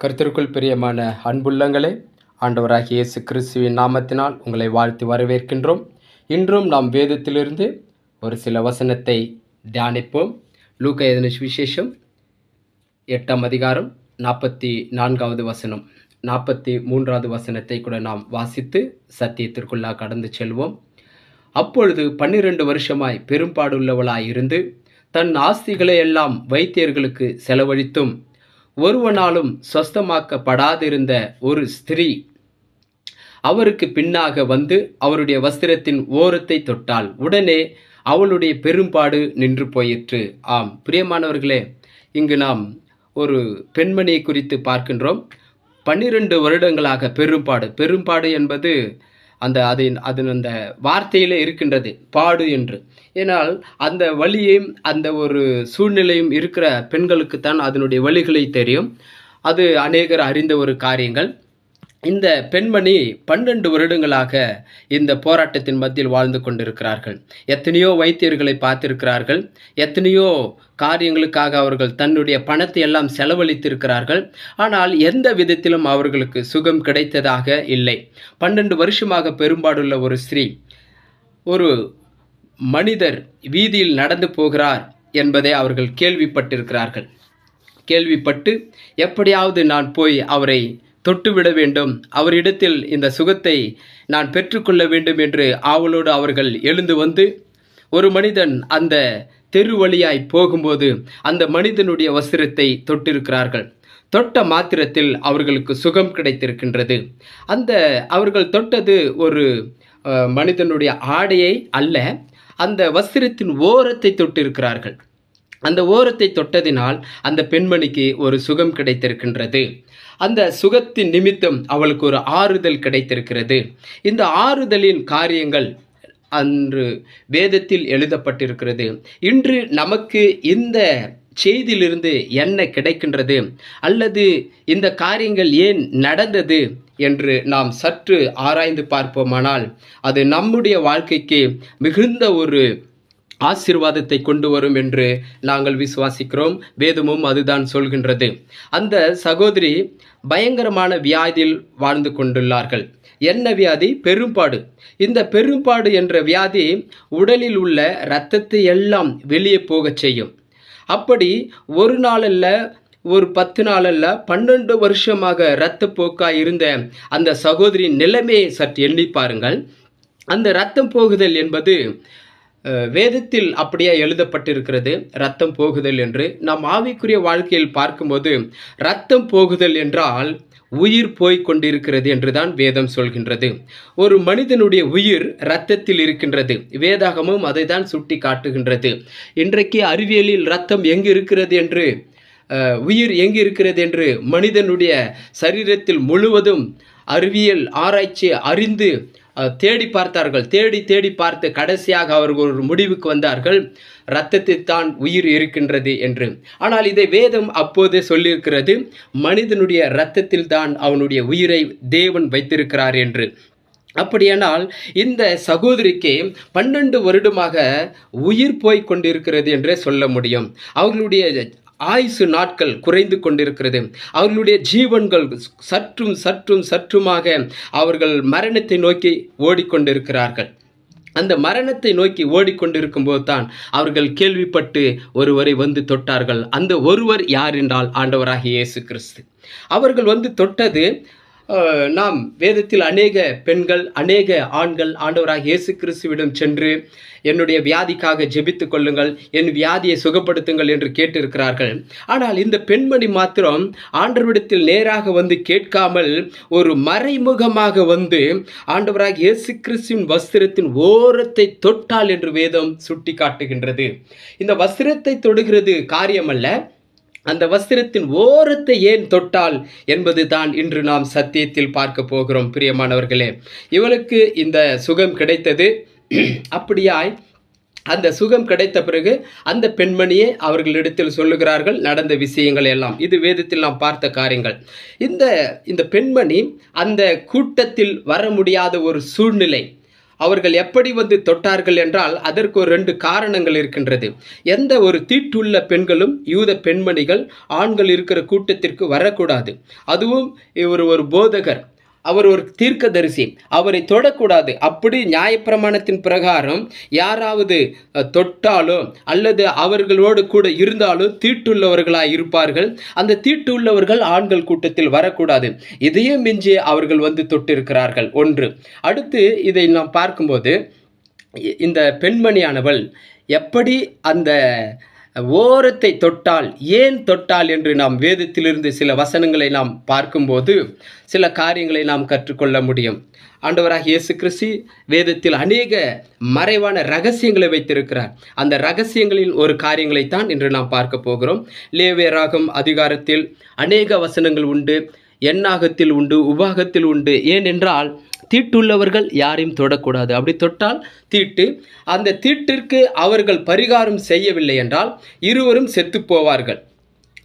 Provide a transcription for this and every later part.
கருத்திற்குள் பிரியமான அன்புள்ளங்களே ஆண்டவராகிய இயேசு கிறிஸ்துவின் நாமத்தினால் உங்களை வாழ்த்து வரவேற்கின்றோம். இன்றும் நாம் வேதத்திலிருந்து ஒரு சில வசனத்தை தியானிப்போம். லூக்க எதன விசேஷம் எட்டாம் அதிகாரம் நாற்பத்தி நான்காவது வசனம். நாற்பத்தி மூன்றாவது வசனத்தை கூட நாம் வாசித்து சத்தியத்திற்குள்ளாக கடந்து செல்வோம். அப்பொழுது பன்னிரண்டு வருஷமாய் பெரும்பாடுள்ளவளாய் இருந்து தன் ஆஸ்திகளை எல்லாம் வைத்தியர்களுக்கு செலவழித்தும் ஒருவனாலும் சொஸ்தமாக்கப்படாதிருந்த ஒரு ஸ்திரீ அவருக்கு பின்னாக வந்து அவருடைய வஸ்திரத்தின் ஓரத்தை தொட்டால் உடனே அவளுடைய பெரும்பாடு நின்று போயிற்று. ஆம் பிரியமானவர்களே இங்கு நாம் ஒரு பெண்மணியை குறித்து பார்க்கின்றோம். பன்னிரண்டு வருடங்களாக பெரும்பாடு. பெரும்பாடு என்பது அந்த அதை அது அந்த வார்த்தையிலே இருக்கின்றது பாடு என்று. ஏனால் அந்த வழியும் அந்த ஒரு சூழ்நிலையும் இருக்கிற பெண்களுக்குத்தான் அதனுடைய வழிகளை தெரியும். அது அநேகர் அறிந்த ஒரு காரியங்கள். இந்த பெண்மணி பன்னெண்டு வருடங்களாக இந்த போராட்டத்தின் மத்தியில் வாழ்ந்து கொண்டிருக்கிறார்கள். எத்தனையோ வைத்தியர்களை பார்த்திருக்கிறார்கள். எத்தனையோ காரியங்களுக்காக அவர்கள் தன்னுடைய பணத்தை எல்லாம் செலவழித்திருக்கிறார்கள். ஆனால் எந்த விதத்திலும் அவர்களுக்கு சுகம் கிடைத்ததாக இல்லை. பன்னெண்டு வருஷமாக பெரும்பாடுள்ள ஒரு ஸ்திரீ ஒரு மனிதர் வீதியில் நடந்து போகிறார் என்பதை அவர்கள் கேள்விப்பட்டிருக்கிறார்கள். கேள்விப்பட்டு எப்படியாவது நான் போய் அவரை தொட்டுவிட வேண்டும். அவரிடத்தில் இந்த சுகத்தை நான் பெற்றுக்கொள்ள வேண்டும் என்று ஆவலோடு அவர்கள் எழுந்து வந்து ஒரு மனிதன் அந்த தெரு வழியாய் போகும்போது அந்த மனிதனுடைய வஸ்திரத்தை தொட்டிருக்கிறார்கள். தொட்ட மாத்திரத்தில் அவர்களுக்கு சுகம் கிடைத்திருக்கின்றது. அந்த அவர்கள் தொட்டது ஒரு மனிதனுடைய ஆடையை அல்ல அந்த வஸ்திரத்தின் ஓரத்தை தொட்டிருக்கிறார்கள். அந்த ஓரத்தை தொட்டதினால் அந்த பெண்மணிக்கு ஒரு சுகம் கிடைத்திருக்கின்றது. அந்த சுகத்தின் நிமித்தம் அவளுக்கு ஒரு ஆறுதல் கிடைத்திருக்கிறது. இந்த ஆறுதலின் காரியங்கள் அன்று வேதத்தில் எழுதப்பட்டிருக்கிறது. இன்று நமக்கு இந்த செய்தியிலிருந்து என்ன கிடைக்கின்றது? அல்லது இந்த காரியங்கள் ஏன் நடந்தது? என்று நாம் சற்று ஆராய்ந்து பார்ப்போமானால் அது நம்முடைய வாழ்க்கைக்கு மிகுந்த ஒரு ஆசீர்வாதத்தை கொண்டு வரும் என்று நாங்கள் விசுவாசிக்கிறோம். வேதமும் அதுதான் சொல்கின்றது. அந்த சகோதரி பயங்கரமான வியாதியில் வாழ்ந்து கொண்டுள்ளார்கள். என்ன வியாதி? பெரும்பாடு. இந்த பெரும்பாடு என்ற வியாதி உடலில் உள்ள இரத்தத்தை எல்லாம் வெளியே போகச் செய்யும். அப்படி ஒரு நாளல்ல ஒரு பத்து நாளல்ல பன்னெண்டு வருஷமாக இரத்தப்போக்காக இருந்த அந்த சகோதரியின் நிலைமையை சற்று எண்ணி பாருங்கள். அந்த இரத்தம் போகுதல் என்பது வேதத்தில் அப்படியே எழுதப்பட்டிருக்கிறது ரத்தம் போகுதல் என்று. நாம் ஆவிக்குரிய வாழ்க்கையில் பார்க்கும்போது ரத்தம் போகுதல் என்றால் உயிர் போய்க் கொண்டிருக்கிறது என்றுதான் வேதம் சொல்கின்றது. ஒரு மனிதனுடைய உயிர் இரத்தத்தில் இருக்கின்றது. வேதாகமும் அதை தான் சுட்டி காட்டுகின்றது. இன்றைக்கு அறிவியலில் ரத்தம் எங்கு இருக்கிறது என்று உயிர் எங்கு இருக்கிறது என்று மனிதனுடைய சரீரத்தில் முழுவதும் அறிவியல் ஆராய்ச்சி அறிந்து தேடி பார்த்தார்கள். தேடி தேடி பார்த்து கடைசியாக அவர்கள் ஒரு முடிவுக்கு வந்தார்கள். இரத்தத்தில் தான் உயிர் இருக்கின்றது என்று. ஆனால் இதை வேதம் அப்போது சொல்லியிருக்கிறது. மனிதனுடைய இரத்தத்தில் தான் அவனுடைய உயிரை தேவன் வைத்திருக்கிறார் என்று. அப்படியானால் இந்த சகோதரிக்கு பன்னெண்டு வருடமாக உயிர் போய் கொண்டிருக்கிறது என்றே சொல்ல முடியும். அவர்களுடைய ஆயுசு நாட்கள் குறைந்து கொண்டிருக்கிறது. அவர்களுடைய ஜீவன்கள் சற்றும் சற்றும் சற்றுமாக அவர்கள் மரணத்தை நோக்கி ஓடிக்கொண்டிருக்கிறார்கள். அந்த மரணத்தை நோக்கி ஓடிக்கொண்டிருக்கும் போது தான் அவர்கள் கேள்விப்பட்டு ஒருவரை வந்து தொட்டார்கள். அந்த ஒருவர் யார் என்றால் ஆண்டவராகிய இயேசு கிறிஸ்து. அவர்கள் வந்து தொட்டது நாம் வேதத்தில் அநேக பெண்கள் அநேக ஆண்கள் ஆண்டவராக இயேசு கிறிஸ்துவிடம் சென்று என்னுடைய வியாதிக்காக ஜெபித்து கொள்ளுங்கள் என் வியாதியை சுகப்படுத்துங்கள் என்று கேட்டிருக்கிறார்கள். ஆனால் இந்த பெண்மணி மாத்திரம் ஆண்டவரிடத்தில் நேராக வந்து கேட்காமல் ஒரு மறைமுகமாக வந்து ஆண்டவராக இயேசு கிறிஸ்துவின் வஸ்திரத்தின் ஓரத்தை தொட்டால் என்று வேதம் சுட்டி காட்டுகின்றது இந்த வஸ்திரத்தை தொடுகிறது காரியமல்ல அந்த வஸ்திரத்தின் ஓரத்தை ஏன் தொட்டால் என்பது தான் இன்று நாம் சத்தியத்தில் பார்க்க போகிறோம் பிரியமானவர்களே. இவளுக்கு இந்த சுகம் கிடைத்தது. அப்படியாய் அந்த சுகம் கிடைத்த பிறகு அந்த பெண்மணியை அவர்களிடத்தில் சொல்லுகிறார்கள் நடந்த விஷயங்கள் எல்லாம். இது வேதத்தில் நாம் பார்த்த காரியங்கள். இந்த இந்த பெண்மணி அந்த கூட்டத்தில் வர முடியாத ஒரு சூழ்நிலை அவர்கள் எப்படி வந்து தொட்டார்கள் என்றால் அதற்கு ஒரு ரெண்டு காரணங்கள் இருக்கின்றது. எந்த ஒரு தீட்டுள்ள பெண்களும் யூத பெண்மணிகள் ஆண்கள் இருக்கிற கூட்டத்திற்கு வரக்கூடாது. அதுவும் இவர் ஒரு போதகர் அவர் ஒரு தீர்க்கதரிசி. அவரை தொடக்கூடாது. அப்படி நியாயப்பிரமாணத்தின் பிரகாரம் யாராவது தொட்டாலோ அல்லது அவர்களோடு கூட இருந்தாலோ தீட்டுள்ளவர்களாக இருப்பார்கள். அந்த தீட்டுள்ளவர்கள் ஆண்கள் கூட்டத்தில் வரக்கூடாது. இதையும் மிஞ்சி அவர்கள் வந்து தொட்டிருக்கிறார்கள். ஒன்று. அடுத்து இதை நாம் பார்க்கும்போது இந்த பெண்மணியானவள் எப்படி அந்த ஓரத்தை தொட்டால் ஏன் தொட்டால் என்று நாம் வேதத்திலிருந்து சில வசனங்களை நாம் பார்க்கும்போது சில காரியங்களை நாம் கற்றுக்கொள்ள முடியும். ஆண்டவராக இயேசு கிறிஸ்து வேதத்தில் அநேக மறைவான ரகசியங்களை வைத்திருக்கிறார். அந்த ரகசியங்களின் ஒரு காரியங்களைத்தான் இன்று நாம் பார்க்க போகிறோம். லேவே ராகம் அதிகாரத்தில் அநேக வசனங்கள் உண்டு. எண்ணாகத்தில் உண்டு உபாகத்தில் உண்டு. ஏனென்றால் தீட்டுள்ளவர்கள் யாரையும் தொடக்கூடாது. அப்படி தொட்டால் தீட்டு. அந்த தீட்டிற்கு அவர்கள் பரிகாரம் செய்யவில்லை என்றால் இருவரும் செத்துப்போவார்கள்.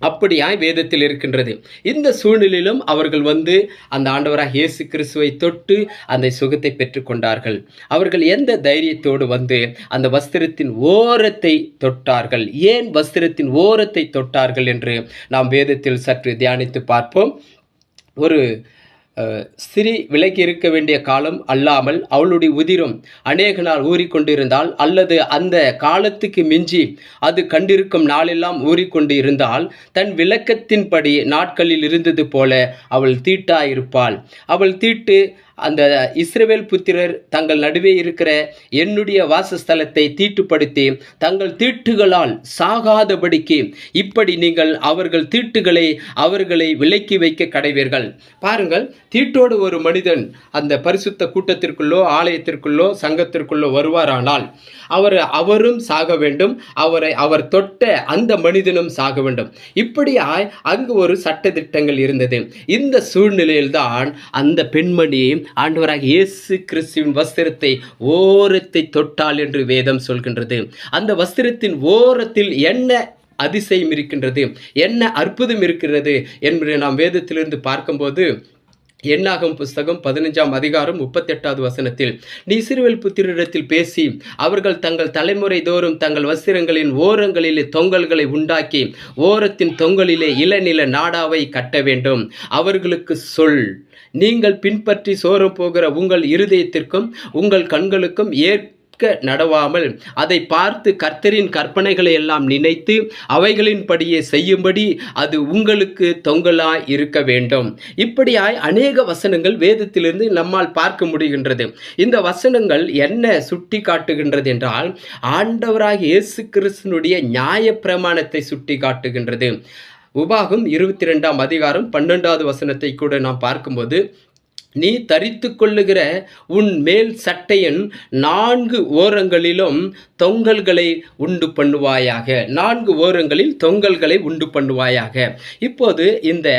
அப்படியாய் வேதத்தில் இருக்கின்றது. இந்த சூழ்நிலையிலும் அவர்கள் வந்து அந்த ஆண்டவராக இயேசு கிறிஸ்துவை தொட்டு அந்த சுகத்தை பெற்றுக்கொண்டார்கள் அவர்கள் எந்த தைரியத்தோடு வந்து அந்த வஸ்திரத்தின் ஓரத்தை தொட்டார்கள்? ஏன் வஸ்திரத்தின் ஓரத்தை தொட்டார்கள் என்று நாம் வேதத்தில் சற்று தியானித்து பார்ப்போம். ஒரு அஹ், விலகி இருக்க வேண்டிய காலம் அல்லாமல் அவளுடைய உதிரம் அநேக நாள் ஊறிக்கொண்டிருந்தால் அல்லது அந்த காலத்துக்கு மிஞ்சி அது கண்டிருக்கும் நாளெல்லாம் ஊறிக்கொண்டு இருந்தால் தன் விளக்கத்தின்படி நாட்களில் இருந்தது போல அவள் தீட்டாயிருப்பாள். அவள் தீட்டு அந்த இஸ்ரவேல் புத்திரர் தங்கள் நடுவே இருக்கிற என்னுடைய வாசஸ்தலத்தை தீட்டுப்படுத்தி தங்கள் தீட்டுகளால் சாகாதபடிக்கு இப்படி நீங்கள் அவர்கள் தீட்டுகளை அவர்களை விலக்கி வைக்க கடைவீர்கள். பாருங்கள் தீட்டோடு ஒரு மனிதன் அந்த பரிசுத்த கூட்டத்திற்குள்ளோ ஆலயத்திற்குள்ளோ சங்கத்திற்குள்ளோ வருவாரானால் அவர் அவரும் சாக வேண்டும் அவரை அவர் தொட்ட அந்த மனிதனும் சாக வேண்டும். இப்படியாய் அங்கு ஒரு சட்டதிட்டங்கள் இருந்தது. இந்த சூழ்நிலையில்தான் அந்த பெண்மணி ஆண்டவராக இயேசு கிறிஸ்துவின் வஸ்திரத்தை ஓரத்தை தொட்டால் என்று வேதம் சொல்கின்றது. அந்த வஸ்திரத்தின் ஓரத்தில் என்ன அதிசயம் இருக்கின்றது? என்ன அற்புதம் இருக்கிறது? என்பதை நாம் வேதத்திலிருந்து பார்க்கும்போது எண்ணாகும் புஸ்தகம் பதினஞ்சாம் அதிகாரம் முப்பத்தெட்டாவது வசனத்தில் நீ சிறுவல் புத்திரிடத்தில் பேசி அவர்கள் தங்கள் தலைமுறை தோறும் தங்கள் வஸ்திரங்களின் ஓரங்களிலே தொங்கல்களை உண்டாக்கி ஓரத்தின் தொங்கலிலே இளநில நாடாவை கட்ட வேண்டும். அவர்களுக்கு சொல். நீங்கள் பின்பற்றி சோரம் போகிற உங்கள் இருதயத்திற்கும் உங்கள் கண்களுக்கும் ஏற்க நடவாமல் அதை பார்த்து கர்த்தரின் கற்பனைகளை எல்லாம் நினைத்து அவைகளின்படியே செய்யும்படி அது உங்களுக்கு தொங்கலாய் இருக்க வேண்டும். இப்படியாய் அநேக வசனங்கள் வேதத்திலிருந்து நம்மால் பார்க்க முடிகின்றது. இந்த வசனங்கள் என்ன சுட்டி காட்டுகின்றது என்றால் ஆண்டவராக இயேசு கிறிஸ்தனுடைய நியாய பிரமாணத்தை சுட்டி காட்டுகின்றது உபாகம் இருபத்தி ரெண்டாம் அதிகாரம் பன்னெண்டாவது வசனத்தை கூட நாம் பார்க்கும்போது நீ தரித்து கொள்ளுகிற உன் மேல் சட்டையின் நான்கு ஓரங்களிலும் தொங்கல்களை உண்டு பண்ணுவாயாக. நான்கு ஓரங்களில் தொங்கல்களை உண்டு பண்ணுவாயாக. இப்போது இந்த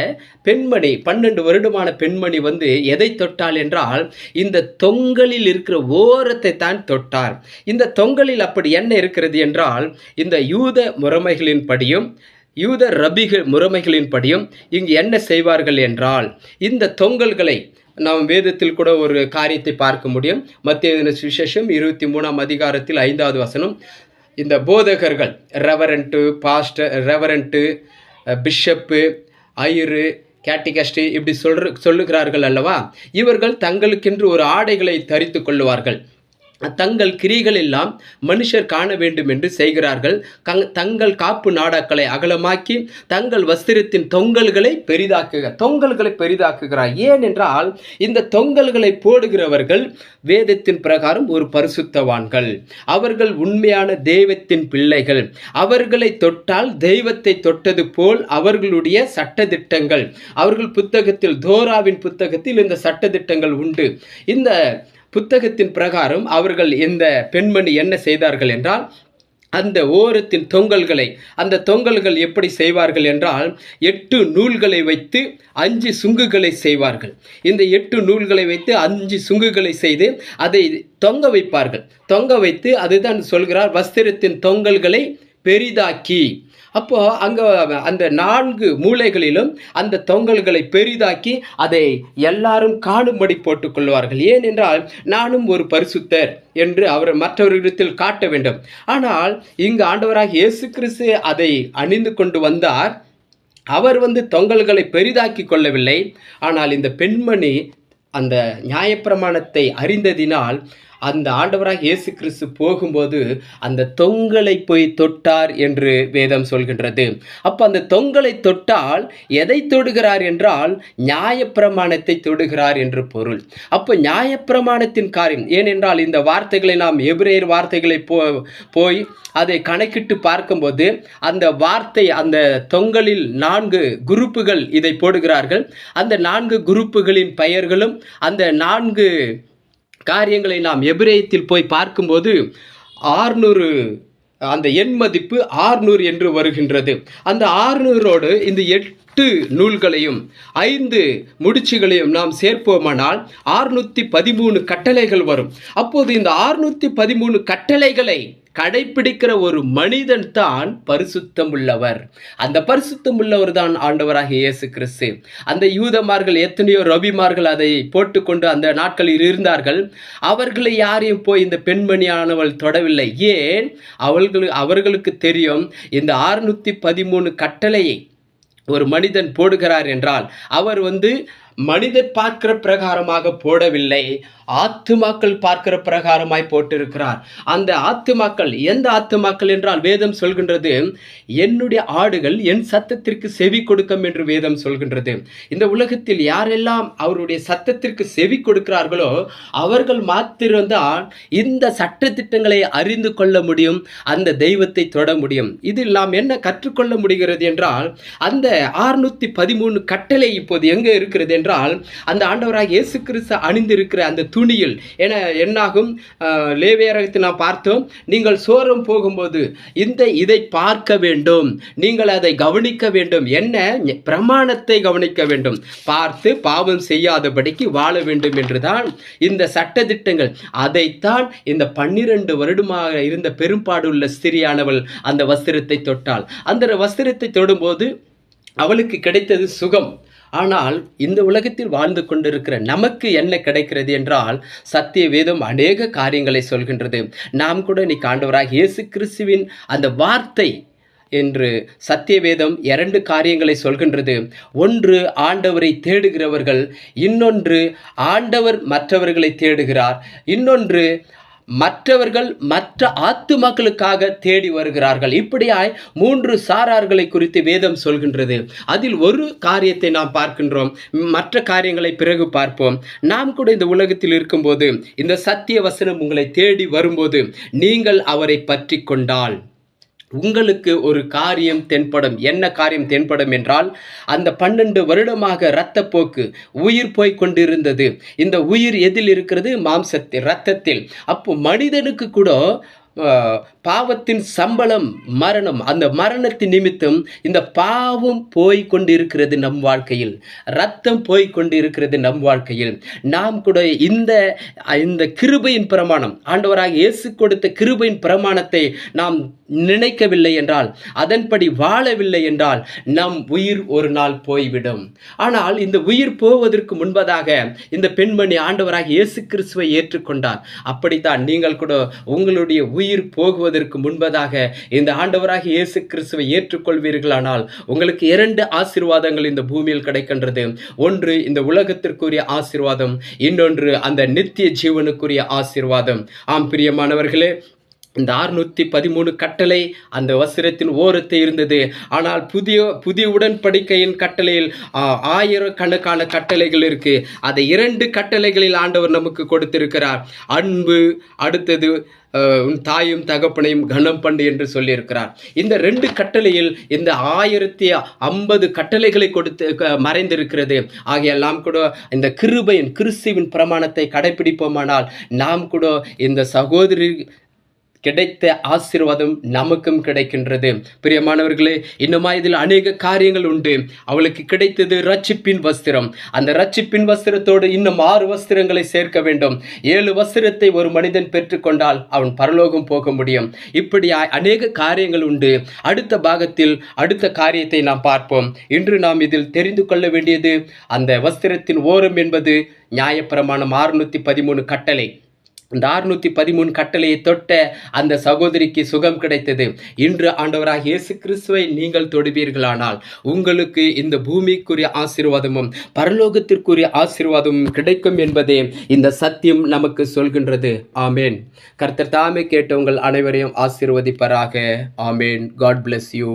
பெண்மணி பன்னெண்டு வருடமான பெண்மணி வந்து எதை தொட்டாள் என்றால் இந்த தொங்கலில் இருக்கிற ஓரத்தை தான் தொட்டார். இந்த தொங்கலில் அப்படி என்ன இருக்கிறது என்றால் இந்த யூத முறைமைகளின்படியும் யூத ரபிகள் முறைமைகளின்படியும் இங்கு என்ன செய்வார்கள் என்றால் இந்த தொங்கல்களை நாம் வேதத்தில் கூட ஒரு காரியத்தை பார்க்க முடியும். மத்திய சுவிசேஷம் இருபத்தி மூணாம் அதிகாரத்தில் ஐந்தாவது வசனம். இந்த போதகர்கள் ரெவரண்ட்டு பாஸ்டர் ரெவரண்ட்டு பிஷப்பு ஐயரு கேட்டிகஸ்டி இப்படி சொல்ற சொல்லுகிறார்கள் அல்லவா? இவர்கள் தங்களுக்கென்று ஒரு ஆடைகளை தரித்து கொள்ளுவார்கள். தங்கள் கிரிகள் எல்லாம் மனுஷர் காண வேண்டும் என்று செய்கிறார்கள். கங் தங்கள் காப்பு நாடாக்களை அகலமாக்கி தங்கள் வஸ்திரத்தின் தொங்கல்களை பெரிதாக்குக தொங்கல்களை பெரிதாக்குகிறார் ஏனென்றால் இந்த தொங்கல்களை போடுகிறவர்கள் வேதத்தின் பிரகாரம் ஒரு பரிசுத்தவான்கள். அவர்கள் உண்மையான தெய்வத்தின் பிள்ளைகள். அவர்களை தொட்டால் தெய்வத்தை தொட்டது போல் அவர்களுடைய சட்டத்திட்டங்கள். அவர்கள் புத்தகத்தில் தோராவின் புத்தகத்தில் இந்த சட்டத்திட்டங்கள் உண்டு. இந்த புத்தகத்தின் பிரகாரம் அவர்கள் இந்த பெண்மணி என்ன செய்தார்கள் என்றால் அந்த ஓரத்தின் தொங்கல்களை அந்த தொங்கல்கள் எப்படி செய்வார்கள் என்றால் எட்டு நூல்களை வைத்து அஞ்சு சுங்குகளை செய்வார்கள். இந்த எட்டு நூல்களை வைத்து அஞ்சு சுங்குகளை செய்து அதை தொங்க வைப்பார்கள். தொங்க வைத்து அதுதான் சொல்கிறார் வஸ்திரத்தின் தொங்கல்களை பெரிதாக்கி. அப்போ அங்க அந்த நான்கு மூலைகளிலும் அந்த தொங்கல்களை பெரிதாக்கி அதை எல்லாரும் காணும்படி போட்டுக்கொள்வார்கள். ஏனென்றால் நானும் ஒரு பரிசுத்தர் என்று அவர் மற்றவர்களிடத்தில் காட்ட வேண்டும். ஆனால் இங்கு ஆண்டவராக இயேசு கிறிஸ்து அதை அணிந்து கொண்டு வந்தார். அவர் வந்து தொங்கல்களை பெரிதாக்கி கொள்ளவில்லை. ஆனால் இந்த பெண்மணி அந்த நியாயப்பிரமாணத்தை அறிந்ததினால் அந்த ஆண்டவராக இயேசு கிறிஸ்து போகும்போது அந்த தொங்கலை போய் தொட்டார் என்று வேதம் சொல்கின்றது. அப்போ அந்த தொங்கலை தொட்டால் எதை தொடுகிறார் என்றால் நியாயப்பிரமாணத்தை தொடுகிறார் என்று பொருள். அப்போ நியாயப்பிரமாணத்தின் காரியம் ஏனென்றால் இந்த வார்த்தைகளை நாம் எபிரேயர் வார்த்தைகளை போ போய் அதை கணக்கிட்டு பார்க்கும்போது அந்த வார்த்தை அந்த தொங்கலில் நான்கு குரூப்புகள் இதை போடுகிறார்கள். அந்த நான்கு குரூப்புகளின் பெயர்களும் அந்த நான்கு காரியங்களை நாம் எபிரேயத்தில் போய் பார்க்கும்போது ஆறுநூறு அந்த எண் மதிப்பு ஆறுநூறு என்று வருகின்றது. அந்த ஆறுநூறோடு இந்த எட்டு நூல்களையும் ஐந்து முடிச்சுகளையும் நாம் சேர்ப்போமானால் ஆறுநூற்றி பதிமூணு கட்டளைகள் வரும். அப்போது இந்த ஆறுநூற்றி பதிமூணு கட்டளைகளை கடைப்பிடிக்கிற ஒரு மனிதன் தான் பரிசுத்தம் உள்ளவர் அந்த பரிசுத்தம் உள்ளவர் தான் ஆண்டவராக இயேசு கிறிஸ்து. அந்த யூதமார்கள் எத்தனையோ ரபிமார்கள் அதை போட்டுக்கொண்டு அந்த நாட்களில் இருந்தார்கள். அவர்களை யாரையும் போய் இந்த பெண்மணியானவள் தொடவில்லை. ஏன்? அவர்கள் அவர்களுக்கு தெரியும் இந்த ஆறுநூற்றி பதிமூணு கட்டளையை ஒரு மனிதன் போடுகிறார் என்றால் அவர் வந்து மனிதர் பார்க்கிற பிரகாரமாக போடவில்லை. ஆத்துமாக்கள் பார்க்கிற பிரகாரமாய் போட்டிருக்கிறார். அந்த ஆத்துமாக்கள் எந்த ஆத்துமாக்கள் என்றால் வேதம் சொல்கின்றது? என்னுடைய ஆடுகள் என் சத்தத்திற்கு செவி கொடுக்கும் என்று வேதம் சொல்கின்றது. இந்த உலகத்தில் யாரெல்லாம் அவருடைய சத்தத்திற்கு செவி கொடுக்கிறார்களோ அவர்கள் மாத்திரம்தான் இந்த சட்டத்திட்டங்களை அறிந்து கொள்ள முடியும் அந்த தெய்வத்தை தொட முடியும். இதில் நாம் என்ன கற்றுக்கொள்ள முடிகிறது என்றால் அந்த ஆறுநூத்தி பதிமூணு கட்டளை இப்போது எங்கே இருக்கிறது என்றால் அந்த ஆண்டவராக இயேசு கிறிஸ்து அணிந்திருக்கிற அந்த துணியில். என என்னாகும்? லேவியரகத்தை லேவியரகத்தில் நாம் பார்த்தோம் நீங்கள் சோரம் போகும்போது இந்த இதை பார்க்க வேண்டும் நீங்கள் அதை கவனிக்க வேண்டும். என்ன? பிரமாணத்தை கவனிக்க வேண்டும். பார்த்து பாவம் செய்யாதபடிக்கு வாழ வேண்டும் என்றுதான் இந்த சட்டத்திட்டங்கள். அதைத்தான் இந்த பன்னிரண்டு வருடமாக இருந்த பெரும்பாடுள்ள ஸ்திரியானவள் அந்த வஸ்திரத்தை தொட்டாள். அந்த வஸ்திரத்தை தொடும்போது அவளுக்கு கிடைத்தது சுகம். ஆனால் இந்த உலகத்தில் வாழ்ந்து கொண்டிருக்கிற நமக்கு என்ன கிடைக்கிறது என்றால் சத்திய வேதம் அநேக காரியங்களை சொல்கின்றது. நாம் கூட நீ காண்டவராக இயேசு கிறிஸ்துவின் அந்த வார்த்தை என்று சத்தியவேதம் இரண்டு காரியங்களை சொல்கின்றது. ஒன்று ஆண்டவரை தேடுகிறவர்கள். இன்னொன்று ஆண்டவர் மற்றவர்களை தேடுகிறார். இன்னொன்று மற்றவர்கள் மற்ற ஆத்துமாக்களுக்காக தேடி வருகிறார்கள். இப்படியாய் மூன்று சாரார்களை குறித்து வேதம் சொல்கின்றது. அதில் ஒரு காரியத்தை நாம் பார்க்கின்றோம். மற்ற காரியங்களை பிறகு பார்ப்போம். நாம் கூட இந்த உலகத்தில் இருக்கும்போது இந்த சத்திய வசனம் உங்களை தேடி வரும்போது நீங்கள் அவரை பற்றி கொண்டால். உங்களுக்கு ஒரு காரியம் தென்படும். என்ன காரியம் தென்படும் என்றால் அந்த பன்னெண்டு வருடமாக இரத்தப்போக்கு உயிர் போய் கொண்டிருந்தது. இந்த உயிர் எதில் இருக்கிறது? மாம்சத்தில் இரத்தத்தில். அப்போ மனிதனுக்கு கூட பாவத்தின் சம்பளம் மரணம். அந்த மரணத்தின் நிமித்தம் இந்த பாவம் போய் கொண்டிருக்கிறது நம் வாழ்க்கையில். ரத்தம் போய் கொண்டிருக்கிறது நம் வாழ்க்கையில். நாம் கூட இந்த இந்த கிருபையின் பிரமாணம் ஆண்டவராக இயேசு கொடுத்த கிருபையின் பிரமாணத்தை நாம் நினைக்கவில்லை என்றால் அதன்படி வாழவில்லை என்றால் நம் உயிர் ஒரு நாள் போய்விடும். ஆனால் இந்த உயிர் போவதற்கு முன்பதாக இந்த பெண்மணி ஆண்டவராக இயேசு கிறிஸ்துவை ஏற்றுக்கொண்டார். அப்படித்தான் நீங்கள் கூட உங்களுடைய உயிர் போகுவது போகுவதற்கு முன்பதாக இந்த ஆண்டவராக இயேசு கிறிஸ்துவை ஏற்றுக்கொள்வீர்களானால் உங்களுக்கு இரண்டு ஆசீர்வாதங்கள் இந்த பூமியில் கிடைக்கின்றது. ஒன்று இந்த உலகத்திற்குரிய ஆசீர்வாதம். இன்னொன்று அந்த நித்திய ஜீவனுக்குரிய ஆசீர்வாதம். ஆம் பிரியமானவர்களே இந்த அறுநூத்தி பதிமூணு கட்டளை அந்த வஸ்திரத்தின் ஓரத்தை இருந்தது. ஆனால் புதிய புதிய உடன்படிக்கையின் கட்டளையில் ஆ, ஆயிரக்கணக்கான கட்டளைகள் இருக்கு. அதை இரண்டு கட்டளைகளில் ஆண்டவர் நமக்கு கொடுத்திருக்கிறார். அன்பு அடுத்தது உன் தாயும் தகப்பனையும் கனம் பண்ணு என்று சொல்லியிருக்கிறார். இந்த ரெண்டு கட்டளையில் இந்த ஆயிரத்தி ஐம்பது கட்டளைகளை கொடுத்து க- மறைந்திருக்கிறது. ஆகையெல்லாம் கூட இந்த கிருபையின் கிறிஸ்துவின் பிரமாணத்தை கடைபிடிப்போமானால் நாம் கூட இந்த சகோதரி கிடைத்த ஆசீர்வாதம் நமக்கும் கிடைக்கின்றது. பிரியமானவர்களே இன்னுமா இதில் அநேக காரியங்கள் உண்டு. அவளுக்கு கிடைத்தது ரட்சிப்பின் வஸ்திரம். அந்த ரட்சிப்பின் வஸ்திரத்தோடு இன்னும் ஆறு வஸ்திரங்களை சேர்க்க வேண்டும். ஏழு வஸ்திரத்தை ஒரு மனிதன் பெற்றுக்கொண்டால் அவன் பரலோகம் போக முடியும். இப்படி அநேக காரியங்கள் உண்டு. அடுத்த பாகத்தில் அடுத்த காரியத்தை நாம் பார்ப்போம். இன்று நாம் இதில் தெரிந்து கொள்ள வேண்டியது அந்த வஸ்திரத்தின் ஓரம் என்பது நியாயப்பிரமாணம் அறுநூத்தி பதிமூணு கட்டளை. இந்த அறுநூத்தி பதிமூணு கட்டளையை தொட்ட அந்த சகோதரிக்கு சுகம் கிடைத்தது. இன்று ஆண்டவராக இயேசு கிறிஸ்துவை நீங்கள் தொடுவீர்களானால் உங்களுக்கு இந்த பூமிக்குரிய ஆசீர்வாதமும் பரலோகத்திற்குரிய ஆசீர்வாதமும் கிடைக்கும் என்பதே இந்த சத்தியம் நமக்கு சொல்கின்றது. ஆமேன். கர்த்தர் தாமே கேட்ட உங்கள் அனைவரையும் ஆசீர்வதிப்பராக. ஆமேன். God bless you